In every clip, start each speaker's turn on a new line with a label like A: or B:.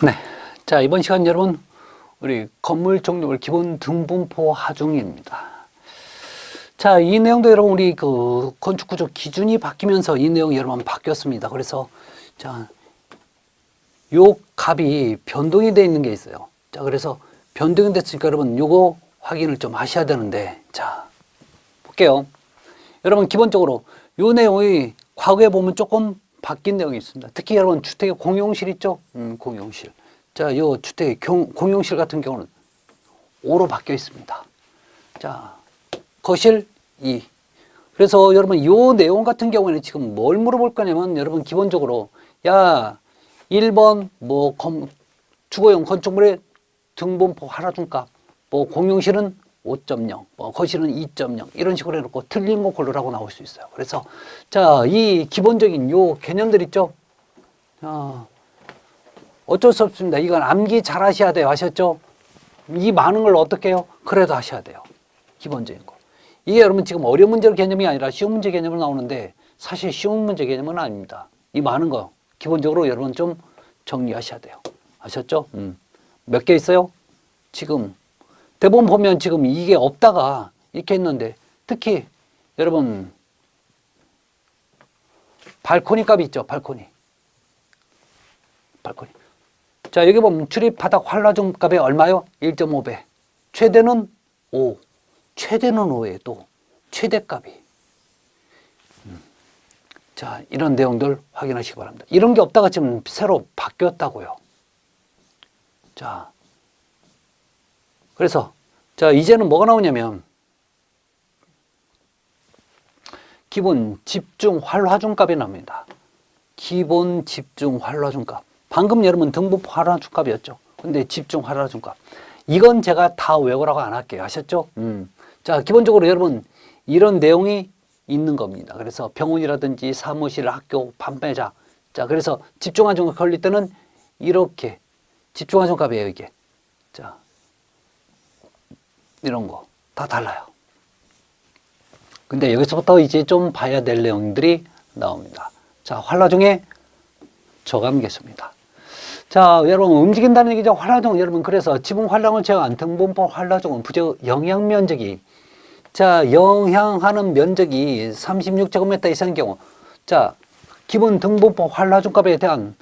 A: 네. 자, 이번 시간 여러분, 우리 건물 종류별 기본 등분포 하중입니다. 자, 이 내용도 여러분, 우리 그 건축 구조 기준이 바뀌면서 이 내용이 여러분 바뀌었습니다. 그래서, 자, 요 값이 변동이 되어 있는 게 있어요. 자, 그래서 변동이 됐으니까 여러분, 요거 확인을 좀 하셔야 되는데, 자, 볼게요. 여러분, 기본적으로 요 내용이 과거에 보면 조금 바뀐 내용이 있습니다. 특히 여러분, 주택의 공용실 있죠? 음, 공용실. 자, 요 주택의 경- 공용실 같은 경우는 5로 바뀌어 있습니다. 자, 거실 2. 그래서 여러분, 요 내용 같은 경우에는 지금 뭘 물어볼 거냐면, 여러분, 기본적으로, 야, 1번, 뭐, 검, 주거용 건축물의 등본포 하나중값, 뭐, 공용실은 5.0, 뭐, 거실은 2.0, 이런 식으로 해놓고 틀린 거 고르라고 나올 수 있어요. 그래서, 자, 이 기본적인 요 개념들 있죠? 자, 어쩔 수 없습니다. 이건 암기 잘 하셔야 돼요. 아셨죠? 이 많은 걸 어떻게 해요? 그래도 하셔야 돼요. 기본적인 거. 이게 여러분 지금 어려운 문제 개념이 아니라 쉬운 문제 개념으로 나오는데 사실 쉬운 문제 개념은 아닙니다. 이 많은 거 기본적으로 여러분 좀 정리하셔야 돼요. 아셨죠? 음. 몇 개 있어요? 지금 대부분 보면 지금 이게 없다가 이렇게 있는데 특히 여러분 발코니 값이 있죠. 발코니. 발코니. 자, 여기 보면 출입 바닥 활라중 값이 얼마요? 1.5배. 최대는 5. 최대는 5에 또 최대 값이. 음. 자, 이런 내용들 확인하시기 바랍니다. 이런 게 없다가 지금 새로 바뀌었다고요. 자. 그래서 자, 이제는 뭐가 나오냐면 기본 집중 활화중 값이 나옵니다. 기본 집중 활화중 값. 방금 여러분 등부포 활화중 값이었죠. 근데 집중 활화중 값. 이건 제가 다 외우라고 안 할게요. 아셨죠? 음. 자, 기본적으로 여러분 이런 내용이 있는 겁니다. 그래서 병원이라든지 사무실, 학교, 판매자. 자, 그래서 집중화중 값 걸릴 때는 이렇게 집중화중 값이에요, 이게. 자. 이런 거 다 달라요. 근데 여기서부터 이제 좀 봐야 될 내용들이 나옵니다. 자, 활라중의 저감 개수입니다. 자, 여러분 움직인다는 얘기죠. 활라중 여러분 그래서 지붕 활량을 제어한 등분포 활라중은 부적 영향 면적이 자, 영향하는 면적이 36제곱미터 이상의 경우 자, 기본 등분포 활라중 값에 대한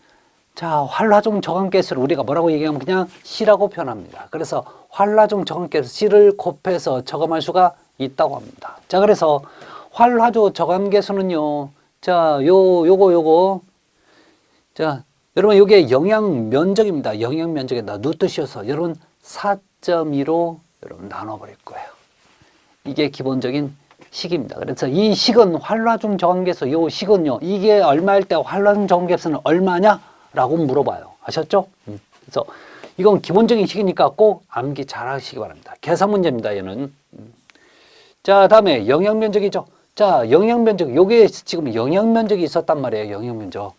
A: 자, 활라중 저감계수를 우리가 뭐라고 얘기하면 그냥 C라고 표현합니다. 그래서 활라중 저감계수 C를 곱해서 저감할 수가 있다고 합니다. 자, 그래서 활화조 저감계수는요. 자, 요 요거 요거 자, 여러분 이게 영향 면적입니다. 영향 면적에다 누뜻이어서 여러분 4.2로 여러분 나눠 버릴 거예요. 이게 기본적인 식입니다. 그래서 이 식은 활라중 저감계수 요 식은요. 이게 얼마일 때 활라중 저감계수는 얼마냐? 라고 물어봐요. 아셨죠? 음. 그래서 이건 기본적인 식이니까 꼭 암기 잘 하시기 바랍니다. 계산 문제입니다. 얘는. 음. 자, 다음에 영향 면적이죠. 자, 영향 면적. 요게 지금 영향 면적이 있었단 말이에요. 영향 면적.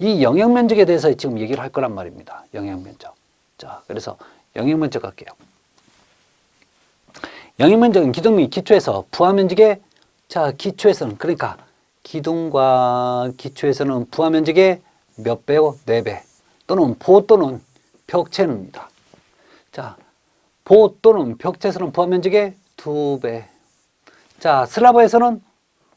A: 이 영향 면적에 대해서 지금 얘기를 할 거란 말입니다. 영향 면적. 자, 그래서 영향 면적 할게요. 영향 면적은 기둥 및 기초에서 부하 면적의 자, 기초에서는 그러니까 기둥과 기초에서는 부하 면적의 몇 배요? 네 배. 또는 보 또는 벽체입니다. 자, 보 또는 벽체에서는 부하 면적의 두 배. 자, 슬라브에서는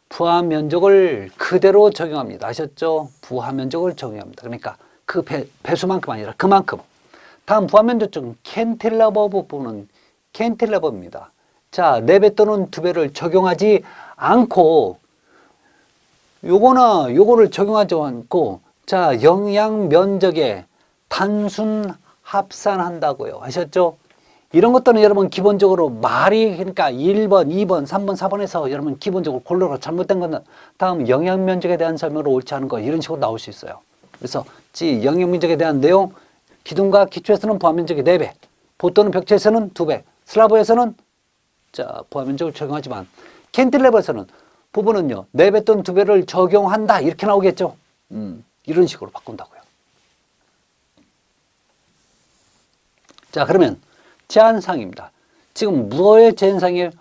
A: 부하 면적을 그대로 적용합니다. 아셨죠? 부하 면적을 적용합니다. 그러니까 그 배, 배수만큼 아니라 그만큼. 다음 부하 면적 중 캔틸러버 부분은 캔틸러버입니다. 자, 네배 또는 두 배를 적용하지 않고 요거나 요거를 적용하지 않고 자, 영양 면적에 단순 합산한다고요. 아셨죠? 이런 것들은 여러분 기본적으로 말이 그러니까 1번, 2번, 3번, 4번에서 여러분 기본적으로 골로로 잘못된 거는 다음 영양 면적에 대한 설명으로 옳지 않은 거 이런 식으로 나올 수 있어요. 그래서 지 영양 면적에 대한 내용 기둥과 기초에서는 부하 면적이 4배, 보또는 벽체에서는 2배, 슬라브에서는 자, 부하 면적을 적용하지만 캔틸레버에서는 부분은요. 4배 또는 2배를 적용한다. 이렇게 나오겠죠. 음, 이런 식으로 바꾼다고요. 자, 그러면 제한상입니다. 지금 무엇의 제한상이에요?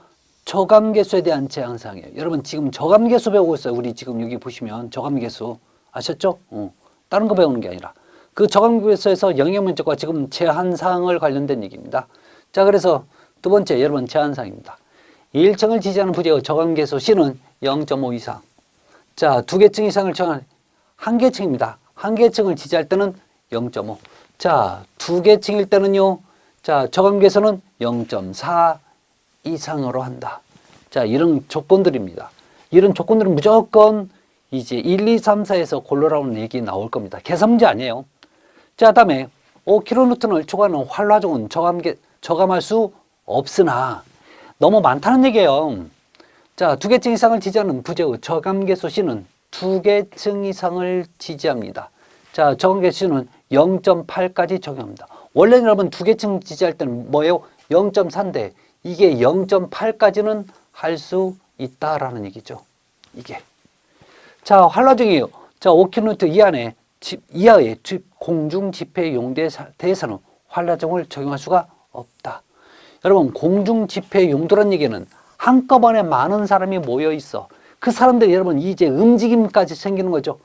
A: 저감계수에 대한 제한상이에요. 여러분 지금 저감계수 배우고 있어요. 우리 지금 여기 보시면 저감계수 아셨죠? 어. 다른 거 배우는 게 아니라 그 저감계수에서 영역면적과 지금 제한사항을 관련된 얘기입니다. 자, 그래서 두 번째, 여러분 제한사항입니다. 1층을 지지하는 부지의 저감계수 C는 0.5 이상. 자, 두 개층 이상을 정한 한 개층입니다. 한 개층을 지지할 때는 0.5. 자, 두 개층일 때는요. 자, 저감계수는 0.4 이상으로 한다. 자, 이런 조건들입니다. 이런 조건들은 무조건 이제 1, 2, 3, 4에서 골라라는 얘기 나올 겁니다. 계산 문제 아니에요. 자, 다음에 5kN을 초과하는 활화종은 저감계, 저감할 수 없으나 너무 많다는 얘기예요. 자, 두 개층 이상을 지지하는 부재의 저감계수 C는 두 개층 이상을 지지합니다. 자, 저감계수는 0.8까지 적용합니다. 원래 여러분 두 개층 지지할 때는 뭐예요? 0.4인데 이게 0.8까지는 할 수 있다라는 얘기죠. 이게. 자, 활라중이에요. 자, 5kN 이하의 집, 이하의 집, 공중 집회 용도에 사- 대해서는 활라종을 적용할 수가 없다. 여러분, 공중 집회 용도란 얘기는 한꺼번에 많은 사람이 모여 있어. 그 사람들이 여러분 이제 움직임까지 생기는 거죠.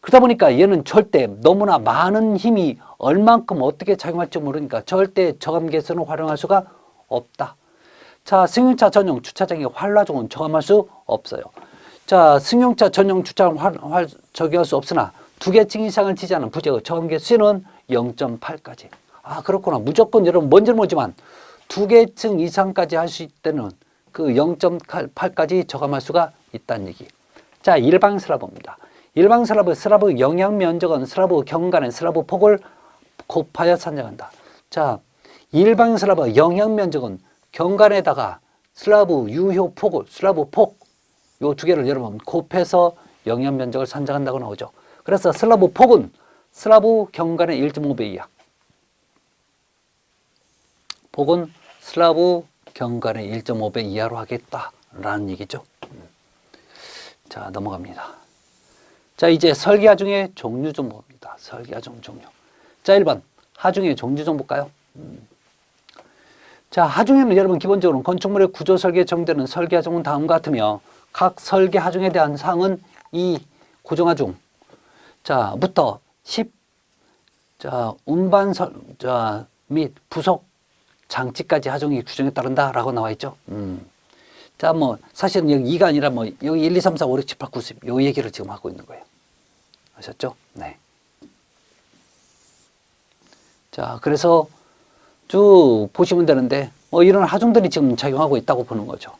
A: 그러다 보니까 얘는 절대 너무나 많은 힘이 얼만큼 어떻게 작용할지 모르니까 절대 저감계수는 활용할 수가 없다. 자, 승용차 전용 주차장의 활라종은 저감할 수 없어요. 자, 승용차 전용 주차장 활, 활 저기할 수 없으나 두 개층 이상을 지지하는 부재의 저감계 수는 0.8까지. 아, 그렇구나. 무조건 여러분 뭔지는 모르지만 두 개층 이상까지 할 수 있다는 그 0.8까지 저감할 수가 있다는 얘기. 자, 일방 슬라브입니다. 일방 슬라브, 슬라브 영향 면적은 슬라브 경관의 슬라브 폭을 곱하여 산정한다. 자, 일방 슬라브 영향 면적은 경관에다가 슬라브 유효 폭을, 슬라브 폭, 요 두 개를 여러분 곱해서 영향 면적을 산정한다고 나오죠. 그래서 슬라브 폭은 슬라브 경관의 1.5배 이하. 폭은 슬라브 경관의 1.5배 이하로 하겠다라는 얘기죠. 자, 넘어갑니다. 자, 이제 설계하중의 종류 좀 봅니다. 설계하중 종류. 자, 1번. 하중의 종류 좀 볼까요? 음. 자, 하중에는 여러분 기본적으로 건축물의 구조 설계 정되는 설계하중은 다음과 같으며 각 설계 하중에 대한 사항은 이 고정하중 자, 부터 10 자, 운반 설, 자, 및 부속 장치까지 하중이 규정에 따른다라고 나와 있죠. 음. 자, 뭐 사실은 여기 2가 아니라 뭐 여기 1, 2, 3, 4, 5, 6, 7, 8, 9, 10. 요 얘기를 지금 하고 있는 거예요. 아셨죠? 네. 자, 그래서 쭉 보시면 되는데 뭐 이런 하중들이 지금 작용하고 있다고 보는 거죠.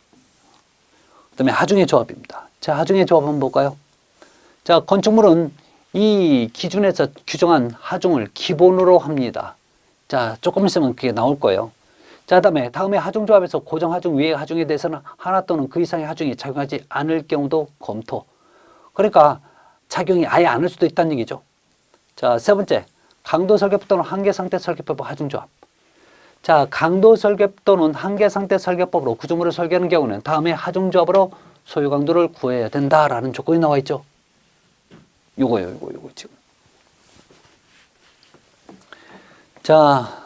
A: 그 다음에 하중의 조합입니다. 자, 하중의 조합 한번 볼까요? 자, 건축물은 이 기준에서 규정한 하중을 기본으로 합니다. 자, 조금 있으면 그게 나올 거예요. 자, 다음에 다음에 하중 조합에서 고정 하중 위의 하중에 대해서는 하나 또는 그 이상의 하중이 작용하지 않을 경우도 검토. 그러니까 작용이 아예 안 할 수도 있다는 얘기죠. 자, 세 번째. 강도 설계법 또는 한계 상태 설계법 하중 조합. 자, 강도 설계법 또는 한계 상태 설계법으로 구조물을 설계하는 경우는 다음에 하중 조합으로 소유 강도를 구해야 된다라는 조건이 나와 있죠. 요거요, 요거, 요거 지금. 자,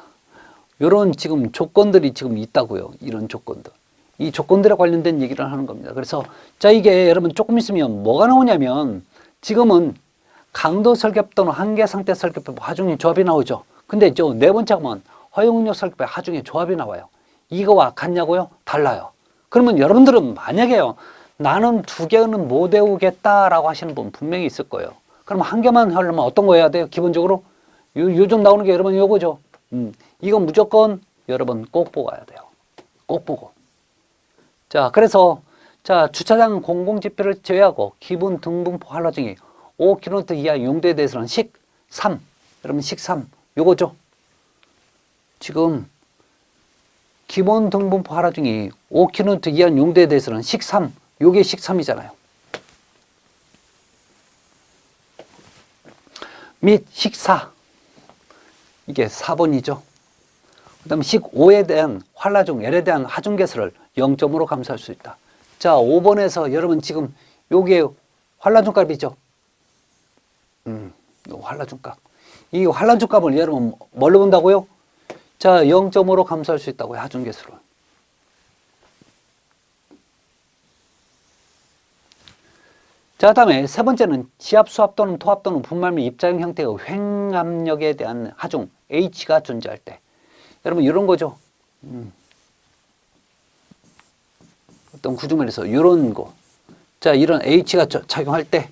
A: 요런 지금 조건들이 지금 있다고요. 이런 조건들. 이 조건들에 관련된 얘기를 하는 겁니다. 그래서 자, 이게 여러분 조금 있으면 뭐가 나오냐면 지금은 강도 설계법 또는 한계 상태 설계법 하중의 조합이 나오죠. 근데 저 네 번째 하면 허용력 설계법 하중의 조합이 나와요. 이거와 같냐고요? 달라요. 그러면 여러분들은 만약에요. 나는 두 개는 못 외우겠다라고 하시는 분 분명히 있을 거예요. 그럼 한 개만 하려면 어떤 거 해야 돼요? 기본적으로 요, 요즘 나오는 게 여러분 요거죠. 음, 이건 무조건 여러분 꼭 보고 와야 돼요. 꼭 보고. 자, 그래서 자 주차장 공공지표를 제외하고 기본 등분포 한라중이 5km 이하 용도에 대해서는 식 3. 여러분 식 3. 요거죠. 지금 기본 등분포 한라중이 5km 이하 용도에 대해서는 식 3. 요게 식 3이잖아요. 및 식사 이게 4번이죠. 그 다음에 식 5에 대한 활라중 L에 대한 하중계수를 0점으로 감소할 수 있다. 자 5번에서 여러분 지금 요게 활라중값이죠. 음, 요 활라중값. 이 활라중값을 여러분 뭘로 본다고요? 자 0점으로 감소할 수 있다고요. 하중계수를. 자, 다음에 세 번째는 지압, 수압 또는 토압 또는 분말 및 입자형 형태의 횡압력에 대한 하중 H가 존재할 때. 여러분 이런 거죠. 음. 어떤 구조물에서 이런 거. 자, 이런 H가 저- 작용할 때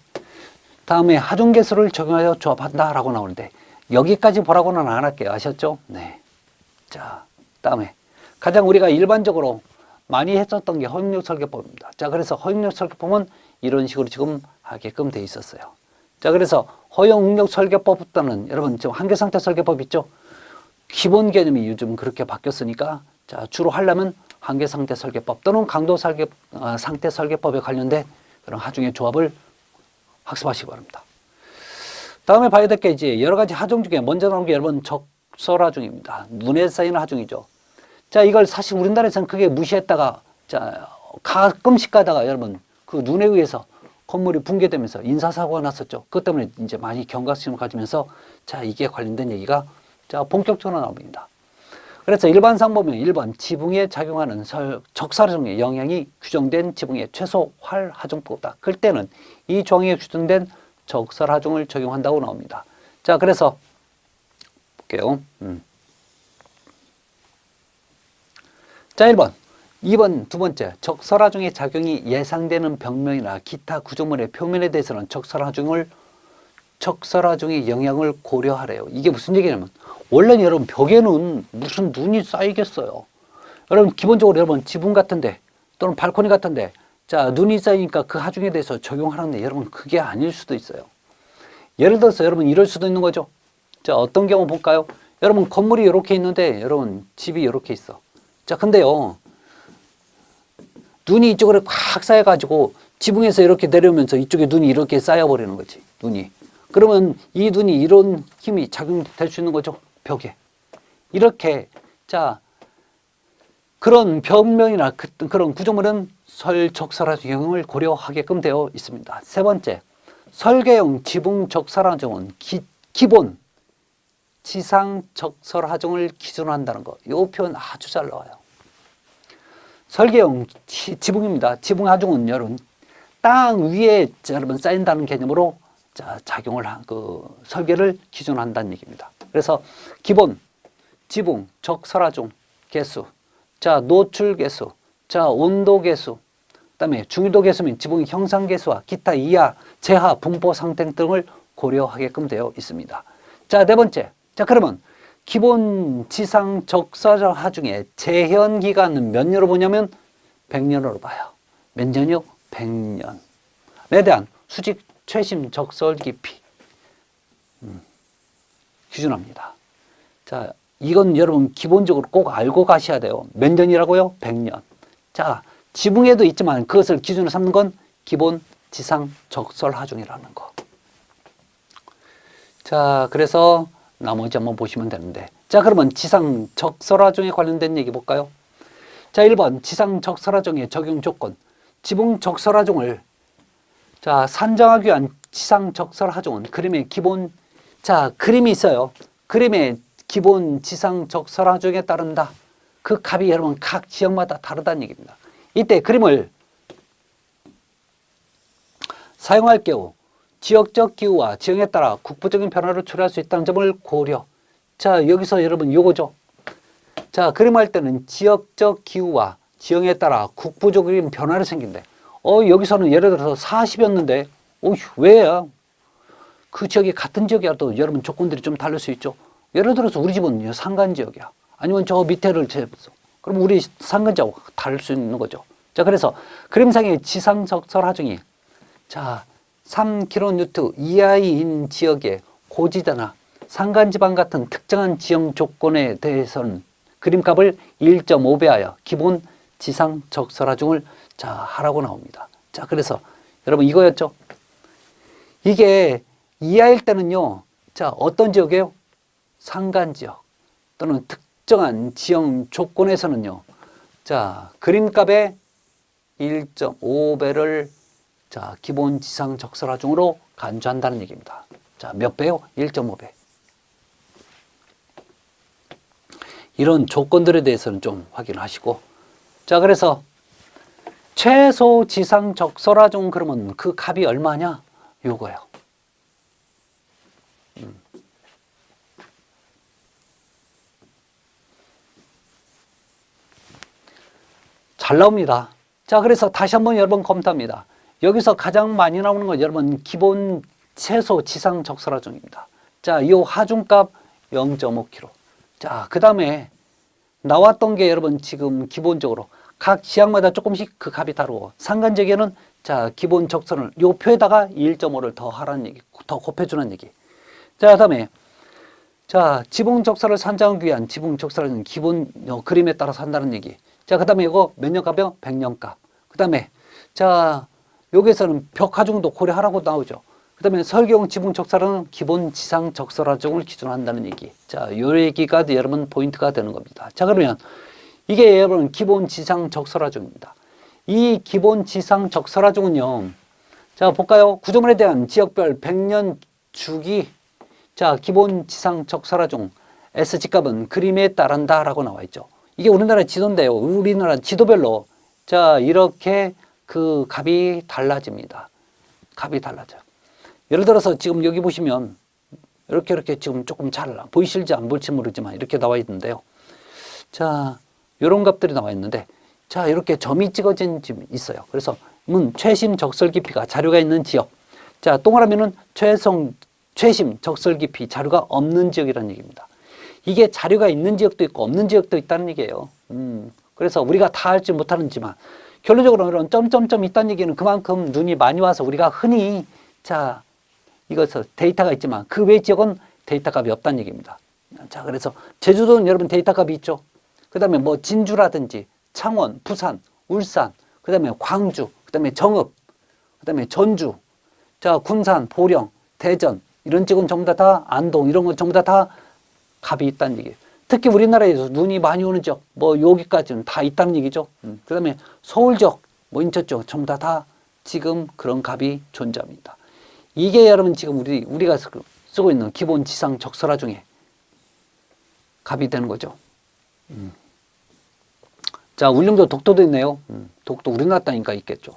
A: 다음에 하중계수를 적용하여 조합한다라고 나오는데 여기까지 보라고는 안 할게요. 아셨죠? 네. 자, 다음에 가장 우리가 일반적으로 많이 했었던 게 허용력 설계법입니다. 자, 그래서 허용력 설계법은 이런 식으로 지금 하게끔 돼 있었어요. 자, 그래서 허용력 설계법부터는 여러분 지금 한계 상태 설계법 있죠? 기본 개념이 요즘 그렇게 바뀌었으니까 자, 주로 하려면 한계 상태 설계법 또는 강도 설계 아, 상태 설계법에 관련된 그런 하중의 조합을 학습하시기 바랍니다. 다음에 봐야 될 게 이제 여러 가지 하중 중에 먼저 나오는 게 여러분 적설하중입니다. 눈에 쌓이는 하중이죠. 자, 이걸 사실 우리나라에서는 크게 무시했다가 자, 가끔씩 가다가 여러분 그 눈에 의해서 건물이 붕괴되면서 인사사고가 났었죠. 그것 때문에 이제 많이 경각심을 가지면서 자, 이게 관련된 얘기가 자, 본격적으로 나옵니다. 그래서 일반상 보면 1번 지붕에 작용하는 설, 적사중의 영향이 규정된 지붕의 최소 활 하중보다 클 때는 이 조항에 규정된 적설 하중을 적용한다고 나옵니다. 자, 그래서 볼게요. 음. 자, 1번. 2번 두 번째 적설하중의 작용이 예상되는 벽면이나 기타 구조물의 표면에 대해서는 적설하중을 적설하중의 영향을 고려하래요. 이게 무슨 얘기냐면 원래 여러분 벽에는 무슨 눈이 쌓이겠어요. 여러분 기본적으로 여러분 지붕 같은데 또는 발코니 같은데 자 눈이 쌓이니까 그 하중에 대해서 적용하는데 여러분 그게 아닐 수도 있어요. 예를 들어서 여러분 이럴 수도 있는 거죠. 자 어떤 경우 볼까요? 여러분 건물이 이렇게 있는데 여러분 집이 이렇게 있어. 자 근데요 눈이 이쪽으로 꽉 쌓여가지고 지붕에서 이렇게 내려오면서 이쪽에 눈이 이렇게 쌓여버리는 거지 눈이. 그러면 이 눈이 이런 힘이 작용될 수 있는 거죠 벽에. 이렇게 자 그런 벽면이나 그, 그런 구조물은 설적설화 영향을 고려하게끔 되어 있습니다. 세 번째, 설계용 지붕 적설화정은 기, 기본 지상 적설화정을 기준으로 한다는 거. 이 표현 아주 잘 나와요. 설계용 지, 지붕입니다. 지붕 하중은 여러분 땅 위에 여러분 쌓인다는 개념으로 자, 작용을 한, 그 설계를 기준한다는 얘기입니다. 그래서 기본 지붕 적 설화중 개수 자, 노출 개수, 자, 온도 개수, 그다음에 중위도 개수 및 지붕의 형상 개수와 기타 이하, 재하, 분포 상태 등을 고려하게끔 되어 있습니다. 자, 네 번째. 자, 그러면 기본 지상 적사하 중에 재현 기간은 몇 년으로 보냐면 100년으로 봐요. 몇 년이요? 100년. 에 대한 수직 최심 적설 깊이 음, 기준합니다. 자, 이건 여러분 기본적으로 꼭 알고 가셔야 돼요. 몇 년이라고요? 100년. 자, 지붕에도 있지만 그것을 기준으로 삼는 건 기본 지상 적설 하중이라는 거. 자, 그래서 나머지 한번 보시면 되는데. 자, 그러면 지상 적설 하중에 관련된 얘기 볼까요? 자, 1번 지상 적설 하중의 적용 조건. 지붕 적설 하중을 자, 산정하기 위한 지상 적설 하중은 그림의 기본 자, 그림이 있어요. 그림의 기본 지상 적설 하중에 따른다. 그 값이 여러분 각 지역마다 다르다는 얘기입니다. 이때 그림을 사용할 경우 지역적 기후와 지형에 따라 국부적인 변화를 초래할 수 있다는 점을 고려. 자, 여기서 여러분 요거죠. 자, 그림할 때는 지역적 기후와 지형에 따라 국부적인 변화를 생긴대. 어, 여기서는 예를 들어서 40이었는데, 어휴, 왜야? 그 지역이 같은 지역이라도 여러분 조건들이 좀 다를 수 있죠. 예를 들어서 우리 집은 산간 지역이야. 아니면 저 밑에를 재봤어. 그럼 우리 산간 지역하고 다를 수 있는 거죠. 자, 그래서 그림상의 지상적설 하중이 자, 3kN 이하인 지역의 고지대나 산간지방 같은 특정한 지형 조건에 대해서는 그림값을 1.5배하여 기본 지상 적설하중을 자 하라고 나옵니다. 자 그래서 여러분 이거였죠. 이게 이하일 때는요. 자 어떤 지역이에요? 산간 지역 또는 특정한 지형 조건에서는요. 자 그림값의 1.5배를 자, 기본 지상 적설하중으로 간주한다는 얘기입니다. 자, 몇 배요? 1.5배. 이런 조건들에 대해서는 좀 확인하시고. 자, 그래서 최소 지상 적설하중 그러면 그 값이 얼마냐? 요거예요. 음. 잘 나옵니다. 자, 그래서 다시 한번 여러분 검토합니다. 여기서 가장 많이 나오는 건 여러분 기본 최소 지상 적설하중입니다. 자, 이 하중값 0.5kg. 자, 그 다음에 나왔던 게 여러분 지금 기본적으로 각 지역마다 조금씩 그 값이 다르고 상간제계는 자 기본 적선을 요 표에다가 1.5를 더 하라는 얘기, 더 곱해주는 얘기. 자 그 다음에 자 지붕 적설을 산정하기 위한 지붕 적설은 기본 어, 그림에 따라서 한다는 얘기. 자 그 다음에 이거 몇 년 값이요? 100년 값. 그 다음에 자 여기에서는 벽하중도 고려하라고 나오죠. 그 다음에 설경 지붕 적설은 기본 지상 적설하중을 기준으로 한다는 얘기. 자, 요 얘기가 여러분 포인트가 되는 겁니다. 자, 그러면 이게 여러분 기본 지상 적설하중입니다. 이 기본 지상 적설하중은요. 자, 볼까요? 구조물에 대한 지역별 100년 주기. 자, 기본 지상 적설하중 S 집값은 그림에 따른다라고 나와 있죠. 이게 우리나라 지도인데요. 우리나라 지도별로 자, 이렇게 그 값이 달라집니다. 값이 달라져요. 예를 들어서 지금 여기 보시면 이렇게 이렇게 지금 조금 잘 보이실지 안 보일지 모르지만 이렇게 나와 있는데요. 자, 이런 값들이 나와 있는데 자, 이렇게 점이 찍어진 집 있어요. 그래서 문 최심 적설 깊이가 자료가 있는 지역. 자, 동그라미는 최성 최심 적설 깊이 자료가 없는 지역이라는 얘기입니다. 이게 자료가 있는 지역도 있고 없는 지역도 있다는 얘기예요. 음, 그래서 우리가 다 알지 못하는지만 결론적으로 이런 점점점 있다는 얘기는 그만큼 눈이 많이 와서 우리가 흔히 자 이것은 데이터가 있지만 그 외 지역은 데이터 값이 없다는 얘기입니다. 자, 그래서 제주도는 여러분 데이터 값이 있죠. 그 다음에 뭐 진주라든지 창원, 부산, 울산, 그 다음에 광주, 그 다음에 정읍, 그 다음에 전주, 자, 군산, 보령, 대전, 이런 지역은 전부 다, 다 안동, 이런 건 전부 다, 다 값이 있다는 얘기예요. 특히 우리나라에서 눈이 많이 오는 지역, 뭐 여기까지는 다 있다는 얘기죠. 음, 그 다음에 서울 지역, 뭐 인천 지역, 전부 다, 다 지금 그런 값이 존재합니다. 이게 여러분 지금 우리 우리가 쓰- 쓰고 있는 기본 지상 적설화 중에 값이 되는 거죠. 음. 자, 울릉도 독도도 있네요. 음, 독도 우리나라 땅이니까 있겠죠.